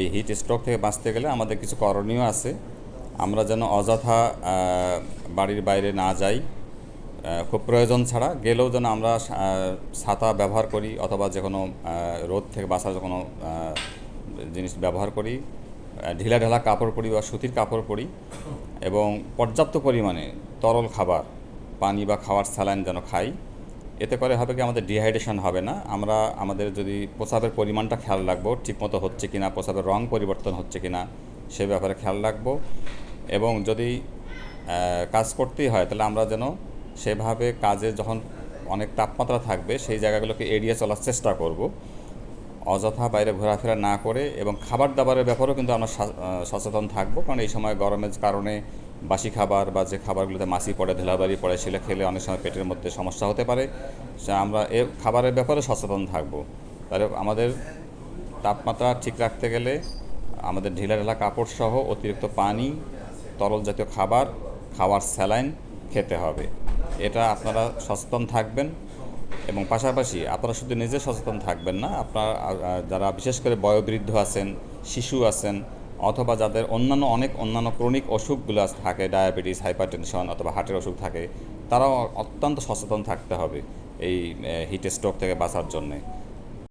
এই heat stroke থেকে বাঁচতে গেলে আমাদের কিছু করণীয় আছে। আমরা যেন অযথা বাড়ির বাইরে না যাই খুব প্রয়োজন ছাড়া। গেলেও যেন আমরা ছাতা ব্যবহার করি অথবা যে কোনো রোদ থেকে বাঁচার যে কোনো জিনিস ব্যবহার করি। ঢিলা ঢালা কাপড় পরি বা সুতির কাপড় পরি এবং পর্যাপ্ত পরিমাণে তরল খাবার, পানি বা খাওয়ার স্যালাইন যেন খাই। এতে করে হবে কি আমাদের ডিহাইড্রেশন হবে না। আমরা আমাদের যদি প্রসাবের পরিমাণটা খেয়াল রাখব, ঠিকমতো হচ্ছে কিনা প্রসাবের রং পরিবর্তন হচ্ছে কিনা, সে ব্যাপারে খেয়াল রাখব। এবং যদি কাজ করতেই হয়, তাহলে আমরা যেন সেভাবে কাজে যখন অনেক তাপমাত্রা থাকবে, সেই জায়গাগুলোকে এড়িয়ে চলার চেষ্টা করব। অযথা বাইরে ঘোরাফেরা না করে এবং খাবার দাবারের ব্যাপারেও কিন্তু আমরা সচেতন থাকব। কারণ এই সময় গরমের কারণে বাসি খাবার বা যে খাবারগুলোতে মাছি পড়ে ধেলাবাড়ি পড়ে সেটা খেলে অনেক সময় পেটের মধ্যে সমস্যা হতে পারে। আমরা এ খাবারের ব্যাপারে সচেতন থাকব। তাহলে আমাদের তাপমাত্রা ঠিক রাখতে গেলে আমাদের ঢিলা ঢালা কাপড় সহ অতিরিক্ত পানি, তরল জাতীয় খাবার, খাওয়ার স্যালাইন খেতে হবে। এটা আপনারা সচেতন থাকবেন এবং পাশাপাশি আপনারা শুধু নিজে সচেতন থাকবেন না, আপনার যারা বিশেষ করে বয়োবৃদ্ধ আছেন, শিশু আছেন অথবা যাদের অন্যান্য অনেক অন্যান্য ক্রনিক অসুখগুলো থাকে ডায়াবেটিস, হাইপারটেনশন অথবা হার্টের অসুখ থাকে, তারাও অত্যন্ত সচেতন থাকতে হবে এই হিট স্ট্রোক থেকে বাঁচার জন্যে।